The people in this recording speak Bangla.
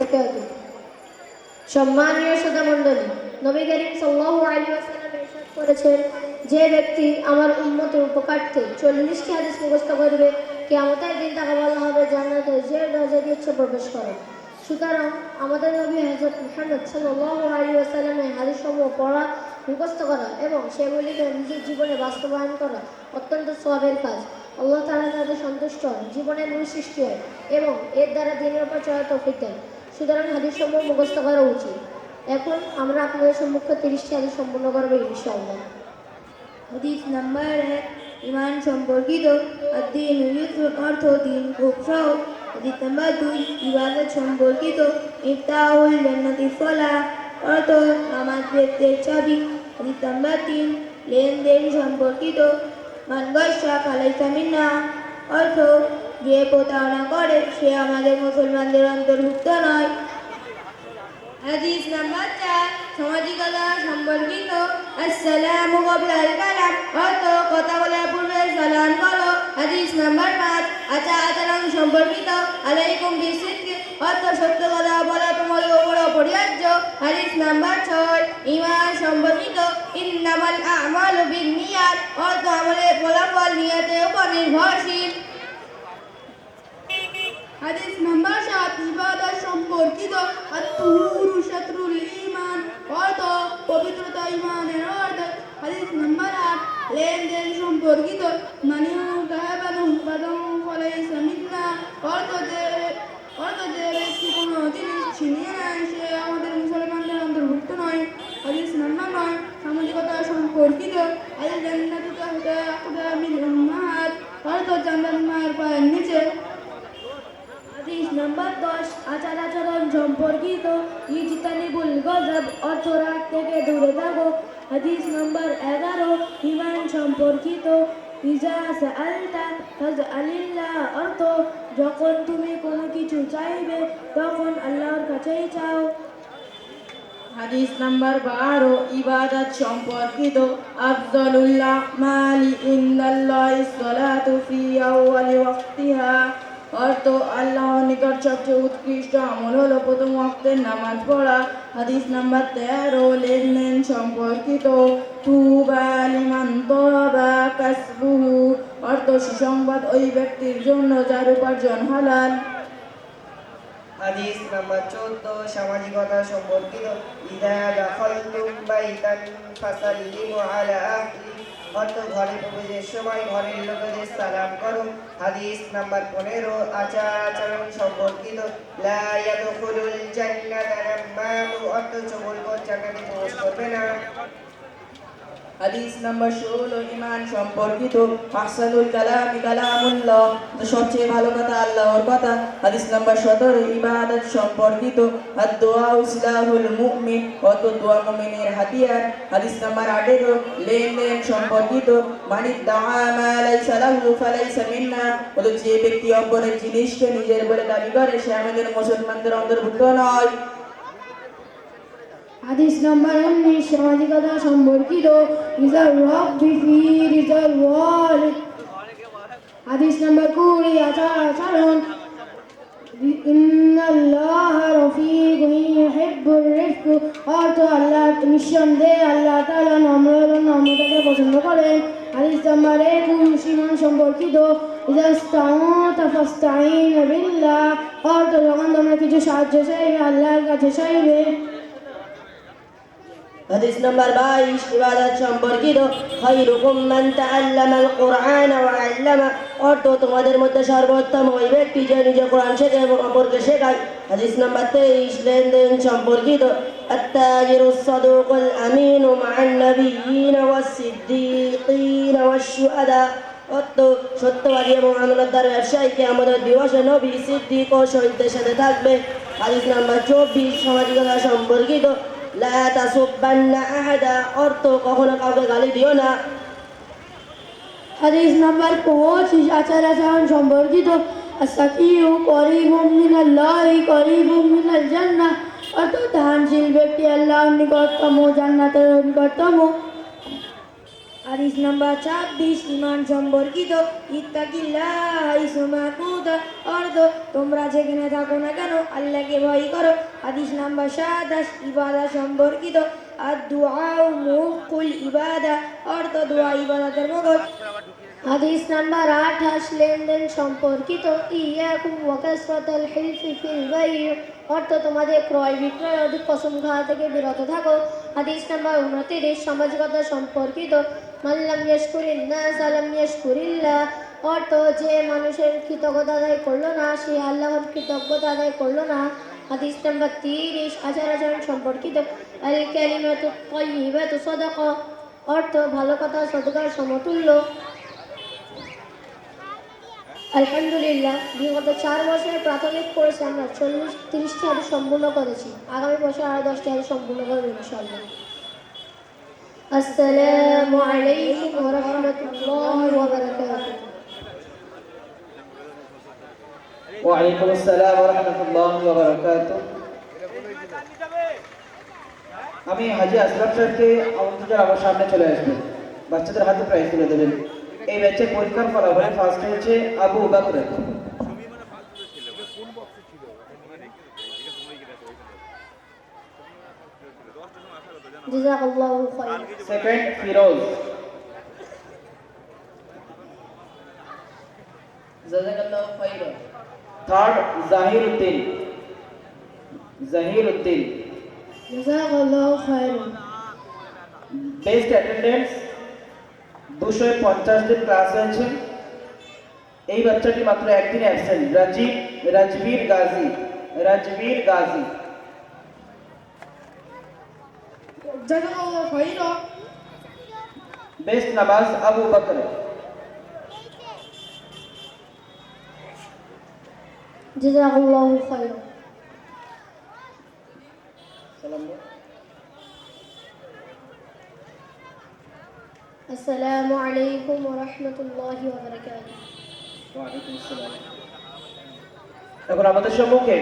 বারাকাতুহু সম্মানীয় শ্রোতা মণ্ডলী নবী করিম সাল্লাল্লাহু আলাইহি ওয়াসাল্লাম ইরশাদ করেছেন যে ব্যক্তি আমার উম্মতের উপকার্থে চল্লিশটি হাদিস মুখস্থ করবে, কিয়ামতের দিন তাকে বলা হবে জান্নাতে যে দরজা দিয়ে ইচ্ছে প্রবেশ করে। সুতরাং আমাদের নবী হযরত মুহাম্মদ সাল্লাল্লাহু আলাইহি ওয়াসাল্লামের হাদিসসমূহ পড়া, মুখস্থ করা এবং সেগুলিকে নিজের জীবনে বাস্তবায়ন করা অত্যন্ত সওয়াবের কাজ। আল্লাহ তাআলা তাদের সন্তুষ্ট জীবনের মূল সৃষ্টি হয় এবং এর দ্বারা দিনের উপর চড়া তৌফিক সুতরাং হাদিসসমূহ মুখস্থ করা উচিত। এখন আমরা আপনাদের সম্মুখে তিরিশটি হাদিস সম্পূর্ণ করব ইনশাআল্লাহ। হাদিস নাম্বার এক, ইমান সম্পর্কিত অর্থ, দিন সহজ হাদিস নাম্বার দুই, ইবাদত সম্পর্কিত ইফতাহুল জান্নাতি ফলা, অর্থ, নামাজ, ব্যক্তির চাবি। হাদিস নাম্বার তিন, লেনদেন সম্পর্কিত মানগসা খালাইসা মিন্না। অর্থ যে প্রতারণা করে, সে আমাদের মুসলমানদের অন্তর্ভুক্ত নয়। হাদিস নাম্বার চার, সামাজিকতা সম্পর্কিত। আসসালামু কবলাল কালাম। অর্থ, কথা বলার পূর্বে সালাম করো। হাদিস নাম্বার পাঁচ, আচার আচরণ সম্পর্কিত। আলাইকুম বিসিদ্দি অর্থ, সত্য কথা বলা তোমাদের উপর অপরিহার্য। হাদিস নাম্বার ছয় ইমান সম্পর্কিত। ইন্নামাল আমাল বিন্নিয়াত অর্থ, আমলের ফলাফল নিয়তের উপর নির্ভরশীল। হাদিস নাম্বার সাত ইবাদত সম্পর্কিত আত্মুরু শত্রুল ইমান অর্থ পবিত্রতা ইমানের অর্থ হাদিস নাম্বার আট লেনদেন সম্পর্কিত। মানে গাহাবানু বাদম ফলে সামিন্না অর্থ যে অর্থ যে ব্যক্তি কোনো জিনিস ছিনিয়ে নেয়, সে আমাদের মুসলমানদের অন্তর্ভুক্ত নয় হাদিস নাম্বার নয় সামাজিকতা সম্পর্কিত আল জান্নাতু তাহতা আকদামিল উম্মাহাত অর্থ জান্নাত মায়ের পায়ের নিচে হাদিস নাম্বার দশ আচার আচরণ সম্পর্কিত ইজতানিবুল গজব অর্থ থেকে দূরে থাকো। হাদিস নাম্বার এগারো ইমান সম্পর্কিত। ইজা আলতা আলিল্লাহ অর্থ, যখন তুমি কোনো কিছু চাইবে, তখন আল্লাহর কাছেই চাও। হাদিস নাম্বার বারো, ইবাদত সম্পর্কিত। আফজলুল্লাহ মালি ইন্দাল্লাহ সলাতু ফি আউয়ালি ওয়াক্তিহা। অর্থ আল্লাহর নিকট সবচেয়ে উৎকৃষ্ট আমল হলো প্রথম ওয়াক্তের নামাজ পড়া। হাদিস নাম্বার তেরো, লেনদেন সম্পর্কিত। অর্থ, সুসংবাদ ওই ব্যক্তির জন্য যার উপার্জন হালাল। হাদিস নাম্বার চোদ্দ, সামাজিকতা সম্পর্কিত। ইদা দাখালতুম বাইতান ফাসাল্লিমু আলা আহলি অর্থ ঘরে প্রবেশের সময় ঘরের লোকেদের সালাম করো হাদিস নাম্বার পনেরো আচার আচরণ সম্পর্কিত অর্থ চবল জান্নাতে না। হাদিস নাম্বার ষোলো ইমান সম্পর্কিত। আহসানুল কালামি কালামুল্লাহ। তো সবচেয়ে ভালো কথা আল্লাহর কথা। হাদিস নাম্বার সতেরো, ইবাদত সম্পর্কিত। আর দোয়া মুমিন। অত দোয়া মুমিনের হাতিয়ার? হাদিস নাম্বার আঠেরো, লেনদেন সম্পর্কিত। মানিক দামা লাইসা লাহু ফালাইসা মিন্না। হলো যে ব্যক্তি অপরের জিনিসকে নিজের বলে দাবি করে, সে আমাদের মুসলমানদের অন্তর্ভুক্ত নয়। হাদিস নাম্বার উনিশ সামাজিকতা সম্পর্কিত। রিজাল রব্বি ফি রিজাল ওয়ালিদ হাদিস নাম্বার কুড়ি, আচার আচরণ। আল্লাহ তাআলা নম্র এবং নম্রতাকে পছন্দ করেন। হাদিস নাম্বার একুশ ইমান সম্পর্কিত। অর্থ তোমরা কিছু সাহায্য চাইবে, আল্লাহর কাছে চাইবে। হাদিস নাম্বার বাইশ ইবাদত সম্পর্কিত খাইরুকুম মান তাআল্লামাল কুরআন ওয়া আল্লামা অর্থ তোমাদের মধ্যে সর্বোত্তম ওই ব্যক্তি যে নিজে কোরআন শেখে এবং অপরকে শেখায় হাদিস নাম্বার তেইশ লেনদেন সম্পর্কিত التاجر الصدوق الأمين مع النبيين والصديقين والشهداء অর্থ সত্যবাদী এবং আমানতদার ব্যবসায়ীকে আমাদের দিবসে নবী সিদ্দিক ও শহীদদের সাথে থাকবে হাদিস নাম্বার চব্বিশ সামাজিকতা সম্পর্কিত লা তাসুব্বান্না আহাদা, অর্থ কখনো কাউকে গালি দিও না। হাদিস নাম্বার পঁচিশ আচার আচরণ সম্পর্কিত আসাকিউ করিবুম মিনাল্লাহি, করিবুম মিনাল জান্নাহ। অর্থাৎ দানশীল ব্যক্তি নিকটতম, জান্নাতের নিকটতম হাদিস নাম্বার ছাব্বিশ, ইমান সম্পর্কিত। অর্থ তোমরা যেখানে থাকো না কেন, আল্লাহকে ভয় করো। হাদিস নাম্বার সাতাশ, ইবাদা সম্পর্কিত। আর দুআউ মুকুল ইবাদা অর্থ দোয়া ইবাদাতের মগজ। হাদিস নাম্বার আঠাশ লেনদেন সম্পর্কিত। ইয়াকুম বাই অর্থ, তোমাদের ক্রয়, বিক্রয়, অধিক কসম খাওয়া থেকে বিরত থাকো। হাদিস নাম্বার উনতিরিশ, সামাজিকতা সম্পর্কিত। মাল্লাম ইয়াশকুরিন নাস আলাম ইয়াশকুরিল্লাহ। অর্থ, যে মানুষের কৃতজ্ঞতা আদায় করল না, সে আল্লাহর কৃতজ্ঞতা আদায় করল না। হাদিস নাম্বার তিরিশ, আচার আচরণ সম্পর্কিত। আল তাইয়িবাতু সাদাকা। অর্থ, ভালো কথা, সদকার, সমতুল্য। আলহামদুলিল্লাহ, বিগত চার বছরের প্রাথমিক কোর্সে আমরা চল্লিশ, তিরিশটি হাতে সম্পূর্ণ করেছি। আগামী বছর আরও দশটি হাতে সম্পূর্ণ করব ইনশাল্লাহ আসসালামু আলাইকুম ওয়া রাহমাতুল্লাহি ওয়া বারাকাতুহু। ওয়ালাইকুম আসসালাম ওয়া রাহমাতুল্লাহি ওয়া বারাকাতুহু। আমি হাজি আসলাম স্যারকে আমন্ত্রণ আমার সামনে চলে আসবেন বাচ্চাদের হাতে প্রাইজ তুলে দেবেন। এই ব্যাচের পরীক্ষার ফলাফলে ফার্স্ট হয়েছে আবু বাকর জাযাকাল্লাহু খাইরান second Firoz জাযাকাল্লাহু খাইরান third Zahir Uddin Zahir Uddin জাযাকাল্লাহু খাইরান best attendance দুশো পঞ্চাশ দিন ক্লাস হয়েছে। এই বাচ্চাটি মাত্র একদিন অ্যাবসেন্ট রাজীব রাজবীর গাজী রাজবীর গাজী। বেস্ট নামাজ আবু বকর। জাযাকাল্লাহু খাইরান আসসালামু আলাইকুম ওয়া রাহমাতুল্লাহি ওয়া বারাকাতুহু এখন আমাদের সম্মুখে